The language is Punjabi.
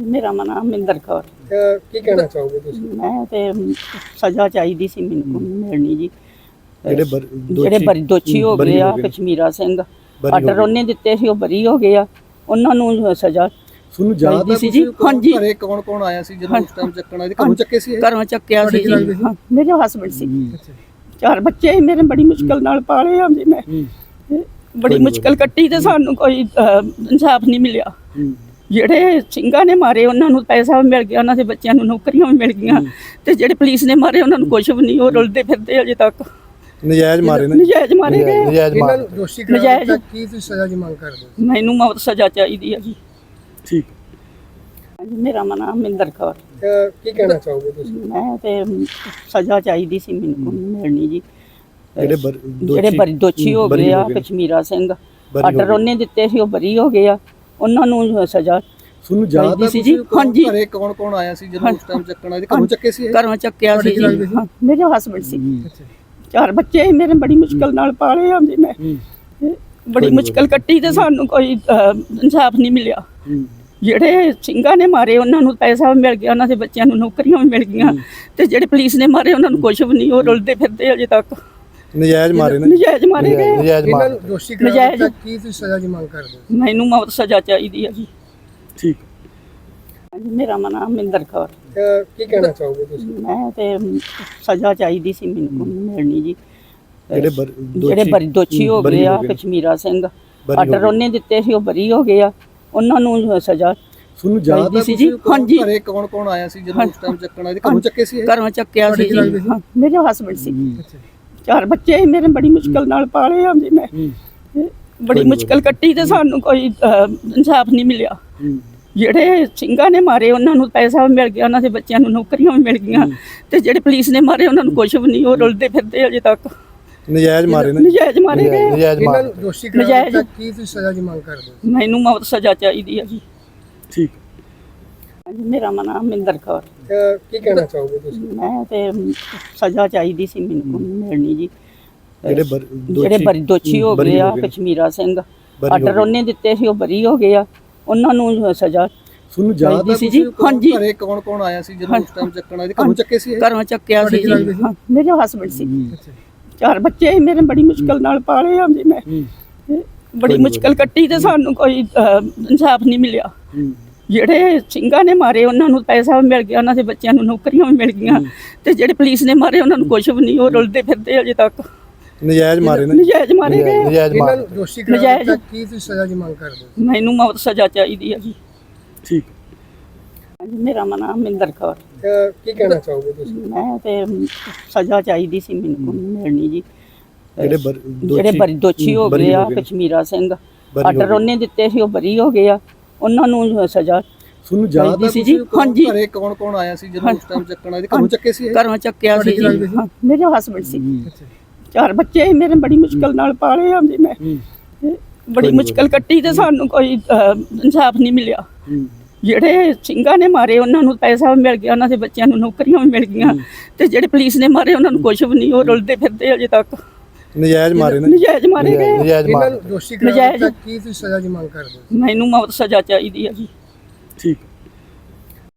ਮੇਰਾ ਨਾਮ ਮਿੰਦਰ ਕੌਰ ਅਹ ਕੀ ਕਹਿਣਾ ਚਾਹੋਗੇ ਤੁਸੀਂ? ਮੈਂ ਤੇ ਸਜ਼ਾ ਚਾਹੀਦੀ ਸੀ ਮੈਨੂੰ ਮਿਲਣੀ ਜੀ। ਜਿਹੜੇ ਬਰ- ਜਿਹੜੇ ਦੋਸ਼ੀ- ਬਰੀ ਦੋਸ਼ੀ ਹੋ ਬਰੀ ਗਏ ਆ ਹੋ ਗਏ ਨੇ। ਕਸ਼ਮੀਰਾ ਸਿੰਘ। ਬਰੀ ਹੋ ਆਰਡਰ ਗਏ। ਉਹਨੇ ਦਿੱਤੇ ਸੀ ਉਹ ਬਰੀ ਹੋ ਗਏ ਆ। ਉਹਨਾਂ ਨੂੰ ਸਜ਼ਾ ਤੁਹਾਨੂੰ ਯਾਦ ਹੈ ਸੀ ਤੁਸੀਂ ਜੀ? ਹਾਂਜੀ। ਘਰੇ ਕੌਣ ਕੌਣ ਆਇਆ ਸੀ ਜਦੋਂ ਉਸ ਟਾਈਮ ਚੱਕਣ ਆਏ ਸੀ? ਘਰੋਂ ਚੱਕੇ ਸੀ ਇਹ? ਘਰੋਂ ਚੱਕਿਆ ਸੀ ਤੁਹਾਡੇ ਕੀ ਲੱਗਦੇ ਜੀ ਸੀ? ਹਾਂ, ਮੇਰੇ ਹਸਬੰਡ ਸੀ। ਅੱਛਾ। ਚਾਰ ਬੱਚੇ ਸੀ ਮੇਰੇ ਬੜੀ ਮੁਸ਼ਕਲ ਨਾਲ ਪਾਲੇ ਆ ਜੀ ਮੈਂ। ਬੜੀ ਮੁਸ਼ਕਲ ਕੱਟੀ ਤੇ ਸਾਨੂੰ ਕੋਈ ਅਹ, ਇਨਸਾਫ ਨਹੀਂ ਮਿਲਿਆ। ਜਿਹੜੇ ਸਿੰਘਾਂ ਨੇ ਮਾਰੇ ਉਹਨਾਂ ਨੂੰ ਪੈਸਾ ਵੀ ਮਿਲ ਗਿਆ ਉਹਨਾਂ ਦੇ ਬੱਚਿਆਂ ਨੂੰ ਨੌਕਰੀਆਂ ਵੀ ਮਿਲ ਗਈਆਂ ਤੇ ਜਿਹੜੇ ਪੁਲਿਸ ਨੇ ਮਾਰੇ ਉਹਨਾਂ ਨੂੰ ਕੁਝ ਵੀ ਨਹੀਂ ਉਹ ਰੁਲਦੇ ਫਿਰਦੇ ਅਜੇ ਤੱਕ। ਨਜਾਇਜ਼ ਮਾਰੇ ਨੇ। ਨਜਾਇਜ਼ ਮਾਰੇ ਗਏ। ਨਜਾਇਜ਼ ਇਹਨਾਂ ਮਾਰੇ। ਨੂੰ ਦੋਸ਼ੀ ਕਰਾਰ ਨਜਾਇਜ਼। ਤੱਕ ਕੀ ਤੁਸੀਂ ਸਜ਼ਾ ਦੀ ਮੰਗ ਕਰਦੇ ਹੋ? ਮੈਨੂੰ ਮੌਤ ਸਜ਼ਾ ਚਾਹੀਦੀ ਹੈ ਜੀ। ਠੀਕ। ਹਾਂਜੀ, ਮੇਰਾ ਨਾਮ ਮਿੰਦਰ ਕੌਰ। ਅਹ ਕੀ ਕਹਿਣਾ ਚਾਹੋਗੇ ਤੁਸੀਂ? ਮੈਂ ਤੇ ਸਜ਼ਾ ਚਾਹੀਦੀ ਸੀ ਮੈਨੂੰ ਮਿਲਣੀ ਜੀ। ਜਿਹੜੇ ਬਰ- ਜਿਹੜੇ ਦੋਸ਼ੀ- ਬਰੀ ਦੋਸ਼ੀ ਹੋ ਬਰੀ ਗਏ ਆ ਗਏ। ਕਸ਼ਮੀਰਾ ਸਿੰਘ। ਬਰੀ ਹੋ ਆਰਡਰ ਗਏ। ਉਹਨੇ ਦਿੱਤੇ ਸੀ ਉਹ ਬਰੀ ਹੋ ਗਏ ਆ। ਉਹਨਾਂ ਨੂੰ ਸਜ਼ਾ। ਤੁਹਾਨੂੰ ਯਾਦ ਹੈ ਸੀ ਜੀ? ਹਾਂਜੀ। ਘਰੇ ਕੌਣ ਕੌਣ ਆਇਆ ਸੀ ਜਦੋਂ ਉਸ ਟਾਈਮ ਚੱਕਣ ਆਏ? ਸੀ? ਘਰੋਂ ਚੱਕੇ ਸੀ? ਘਰੋਂ ਚੱਕਿਆ ਸੀ ਜੀ। ਮੇਰੇ ਹਸਬੰਡ ਸੀ। ਚਾਰ ਬੱਚੇ ਮੇਰੇ ਬੜੀ ਮੁਸ਼ਕਲ ਨਾਲ ਪਾਲੇ ਆ ਜੀ ਮੈਂ ਬੜੀ ਮੁਸ਼ਕਲ ਕੱਟੀ ਤੇ ਸਾਨੂੰ ਕੋਈ ਇਨਸਾਫ ਨਹੀਂ ਮਿਲਿਆ। ਜਿਹੜੇ ਸਿੰਘਾਂ ਨੇ ਮਾਰੇ ਉਹਨਾਂ ਨੂੰ ਪੈਸਾ ਵੀ ਮਿਲ ਗਿਆ ਉਹਨਾਂ ਦੇ ਬੱਚਿਆਂ ਨੂੰ ਨੌਕਰੀਆਂ ਵੀ ਮਿਲ ਗਈਆਂ। ਤੇ ਜਿਹੜੇ ਪੁਲਿਸ ਨੇ ਮਾਰੇ ਉਹਨਾਂ ਨੂੰ ਕੁਝ ਵੀ ਨਹੀਂ ਉਹ ਰੁਲਦੇ ਫਿਰਦੇ ਅਜੇ ਤੱਕ। ਨਜਾਇਜ਼ ਮਾਰੇ ਨੇ ਨਜਾਇਜ਼ ਮਾਰੇ ਗਏ ਨਜਾਇਜ਼ ਇਹਨਾਂ ਮਾਰੇ ਨੂੰ ਦੋਸ਼ੀ ਕਰਾਰ ਨਜਾਇਜ਼। ਤੱਕ ਕੀ ਤੁਸੀਂ ਸਜ਼ਾ ਦੀ ਮੰਗ ਕਰਦੇ ਹੋ ਮੈਨੂੰ ਮੌਤ ਸਜ਼ਾ ਚਾਹੀਦੀ ਹੈ ਜੀ ਠੀਕ ਹਾਂਜੀ, ਮੇਰਾ ਨਾਮ ਮਿੰਦਰ ਕੌਰ ਅਹ ਕੀ ਕਹਿਣਾ ਚਾਹੋਗੇ ਤੁਸੀਂ ਮੈਂ ਤੇ ਸਜ਼ਾ ਚਾਹੀਦੀ ਸੀ ਮੈਨੂੰ ਮਿਲਣੀ ਜੀ ਜਿਹੜੇ ਬਰ- ਜਿਹੜੇ ਦੋਸ਼ੀ- ਬਰੀ ਦੋਸ਼ੀ ਹੋ ਬਰੀ ਗਏ ਆ ਹੋ ਗਏ ਨੇ। ਕਸ਼ਮੀਰਾ ਸਿੰਘ ਬਰੀ ਹੋ ਆਰਡਰ ਗਏ। ਉਹਨੇ ਦਿੱਤੇ ਸੀ ਉਹ ਬਰੀ ਹੋ ਗਏ ਆ ਉਹਨਾਂ ਨੂੰ ਸਜ਼ਾ ਤੁਹਾਨੂੰ ਯਾਦ ਸੀ ਜੀ? ਤੁਸੀਂ ਹਾਂਜੀ। ਘਰੇ ਕੌਣ ਕੌਣ ਆਇਆ ਸੀ ਜਦੋਂ ਉਸ ਟਾਈਮ ਚੱਕਣ ਆਏ ਸੀ? ਘਰੋਂ ਚੱਕੇ ਸੀ ਇਹ? ਘਰੋਂ ਚੱਕਿਆ ਤੁਹਾਡੇ ਸੀ ਕੀ ਜੀ ਲੱਗਦੇ ਸੀ? ਹਾਂ, ਮੇਰੇ ਹਸਬੰਡ ਸੀ ਅੱਛਾ। ਚਾਰ ਬੱਚੇ ਸੀ ਮੇਰੇ ਬੜੀ ਮੁਸ਼ਕਲ ਨਾਲ ਪਾਲੇ ਆ ਜੀ ਮੈਂ। ਬੜੀ ਮੁਸ਼ਕਲ ਕੱਟੀ ਤੇ ਸਾਨੂੰ ਕੋਈ ਇਨਸਾਫ ਨਹੀਂ ਮਿਲਿਆ। ਜਿਹੜੇ ਸਿੰਘਾਂ ਨੇ ਮਾਰੇ ਉਹਨਾਂ ਨੂੰ ਪੈਸਾ ਵੀ ਮਿਲ ਗਿਆ ਉਹਨਾਂ ਦੇ ਬੱਚਿਆਂ ਨੂੰ ਨੌਕਰੀਆਂ ਵੀ ਮਿਲ ਗਈਆਂ। ਤੇ ਜਿਹੜੇ ਪੁਲਿਸ ਨੇ ਮਾਰੇ ਉਹਨਾਂ ਨੂੰ ਕੁਝ ਵੀ ਨਹੀਂ ਉਹ ਰੁਲਦੇ ਫਿਰਦੇ ਅਜੇ ਤੱਕ। ਨਜਾਇਜ਼ ਮਾਰੇ ਨੇ। ਨਜਾਇਜ਼ ਮਾਰੇ ਗਏ। ਨਜਾਇਜ਼ ਮਾਰੇ ਨੂੰ ਦੋਸ਼ੀ। ਤੱਕ ਕੀ ਤੁਸੀਂ ਸਜ਼ਾ ਦੀ ਮੰਗ ਕਰਦੇ ਮੈਨੂੰ ਮੌਤ ਸਜ਼ਾ ਚਾਹੀਦੀ ਹੈ ਜੀ। ਠੀਕ। ਮੇਰਾ ਨਾਮ ਮਿੰਦਰ ਕੌਰ। ਅਹ ਕੀ ਕਹਿਣਾ ਚਾਹੋਗੇ ਤੁਸੀਂ? ਮੈਂ ਤੇ ਸਜ਼ਾ ਚਾਹੀਦੀ ਸੀ ਮੈਨੂੰ ਮਿਲਣੀ ਜੀ। ਜਿਹੜੇ ਬਰ- ਜਿਹੜੇ ਦੋਸ਼ੀ- ਬਰੀ ਦੋਸ਼ੀ ਹੋ ਬਰੀ ਗਏ ਆ ਗਏ। ਕਸ਼ਮੀਰਾ ਸਿੰਘ। ਹੋ ਆਰਡਰ ਗਏ। ਉਹਨੇ ਦਿੱਤੇ ਸੀ ਉਹ ਬਰੀ ਹੋ ਗਏ ਆ। ਉਹਨਾਂ ਨੂੰ ਸਜ਼ਾ ਤੁਹਾਨੂੰ ਯਾਦ ਸੀ ਜੀ? ਹਾਂਜੀ। ਘਰੇ ਕੌਣ ਕੌਣ ਆਇਆ ਸੀ ਜਦੋਂ ਉਸ ਟਾਈਮ ਚੱਕਣ ਆਏ? ਸੀ? ਘਰੋਂ ਚੱਕੇ ਸੀ ਇਹ? ਘਰੋਂ ਚੱਕਿਆ ਤੁਹਾਡੇ ਸੀ ਜੀ। ਲੱਗਦੇ ਸੀ? ਹਾਂ, ਮੇਰੇ ਹਸਬੰਡ ਸੀ। ਅੱਛਾ। ਚਾਰ ਬੱਚੇ ਸੀ ਮੇਰੇ ਬੜੀ ਮੁਸ਼ਕਲ ਨਾਲ ਪਾਲੇ ਆ ਜੀ ਮੈਂ। ਬੜੀ ਮੁਸ਼ਕਲ ਕੱਟੀ ਤੇ ਸਾਨੂੰ ਕੋਈ ਅਹ, ਇਨਸਾਫ ਨਹੀਂ ਮਿਲਿਆ। ਜਿਹੜੇ ਸਿੰਘਾਂ ਨੇ ਮਾਰੇ ਉਹਨਾਂ ਨੂੰ ਪੈਸਾ ਵੀ ਮਿਲ ਗਿਆ ਉਹਨਾਂ ਦੇ ਬੱਚਿਆਂ ਨੂੰ ਨੌਕਰੀਆਂ ਵੀ ਮਿਲ ਗਈਆਂ ਤੇ ਜਿਹੜੇ ਪੁਲਿਸ ਨੇ ਮਾਰੇ ਉਹਨਾਂ ਨੂੰ ਕੁਝ ਵੀ ਨਹੀਂ ਉਹ ਰੁਲਦੇ ਫਿਰਦੇ ਅਜੇ ਤੱਕ। ਨਜਾਇਜ਼ ਮਾਰੇ ਨੇ। ਨਜਾਇਜ਼ ਮਾਰੇ ਗਏ। ਨਜਾਇਜ਼ ਮਾਰੇ ਨੂੰ ਦੋਸ਼ੀ ਕਰਾਰ ਨਜਾਇਜ਼। ਤੱਕ ਕੀ ਤੁਸੀਂ ਸਜ਼ਾ ਦੀ ਮੰਗ ਕਰਦੇ ਹੋ? ਮੈਨੂੰ ਮੌਤ ਸਜ਼ਾ ਚਾਹੀਦੀ ਹੈ ਜੀ। ਠੀਕ। ਹਾਂਜੀ, ਮੇਰਾ ਨਾਮ ਮਿੰਦਰ ਕੌਰ। ਕੀ ਕਹਿਣਾ ਚਾਹੋਗੇ ਤੁਸੀਂ? ਮੈਂ ਤੇ ਸਜ਼ਾ ਚਾਹੀਦੀ ਸੀ ਮੈਨੂੰ ਮਿਲਣੀ ਜੀ। ਜਿਹੜੇ ਦੋਸ਼ੀ- ਹੋ ਗਏ ਆ। ਕਸ਼ਮੀਰਾ ਸਿੰਘ। ਆਰਡਰ। ਉਹਨੇ ਦਿੱਤੇ ਸੀ ਉਹ ਬਰੀ ਹੋ ਗਏ ਆ। ਉਹਨਾਂ ਨੂੰ ਸਜ਼ਾ ਤੁਹਾਨੂੰ ਯਾਦ ਹੈ ਸੀ ਜੀ? ਹਾਂਜੀ। ਘਰੇ ਕੌਣ ਕੌਣ ਆਇਆ ਸੀ ਜਦੋਂ ਉਸ ਟਾਈਮ ਚੱਕਣ ਆਏ ਸੀ? ਘਰੋਂ ਚੱਕੇ ਸੀ? ਘਰੋਂ ਚੱਕਿਆ ਸੀ ਜੀ। ਮੇਰੇ ਹਸਬੰਡ ਸੀ। ਚਾਰ ਬੱਚੇ ਮੇਰੇ ਬੜੀ ਮੁਸ਼ਕਲ ਨਾਲ ਪਾਲੇ ਆ ਜੀ ਮੈਂ। ਬੜੀ ਮੁਸ਼ਕਲ ਕੱਟੀ ਤੇ ਸਾਨੂੰ ਕੋਈ ਇਨਸਾਫ ਨਹੀਂ ਮਿਲਿਆ। ਜਿਹੜੇ ਸਿੰਘਾਂ ਨੇ ਮਾਰੇ ਉਹਨਾਂ ਨੂੰ ਪੈਸਾ ਵੀ ਮਿਲ ਗਿਆ ਉਹਨਾਂ ਦੇ ਬੱਚਿਆਂ ਨੂੰ ਨੌਕਰੀਆਂ ਵੀ ਮਿਲ ਗਈਆਂ। ਤੇ ਜਿਹੜੇ ਪੁਲਿਸ ਨੇ ਮਾਰੇ ਉਹਨਾਂ ਨੂੰ ਕੁਝ ਵੀ ਨਹੀਂ ਉਹ ਰੁਲਦੇ ਫਿਰਦੇ ਅਜੇ ਤੱਕ। ਨਜਾਇਜ਼ ਮਾਰੇ ਨੇ। ਨਜਾਇਜ਼ ਮਾਰੇ ਗਏ ਨਜਾਇਜ਼ ਇਹਨਾਂ ਮਾਰੇ ਨੂੰ ਦੋਸ਼ੀ ਕਰਾਰ ਨਜਾਇਜ਼। ਤੱਕ ਕੀ ਤੁਸੀਂ ਸਜ਼ਾ ਦੀ ਮੰਗ ਕਰਦੇ ਹੋ? ਮੈਨੂੰ ਮੌਤ ਸਜ਼ਾ ਚਾਹੀਦੀ ਹੈ ਜੀ।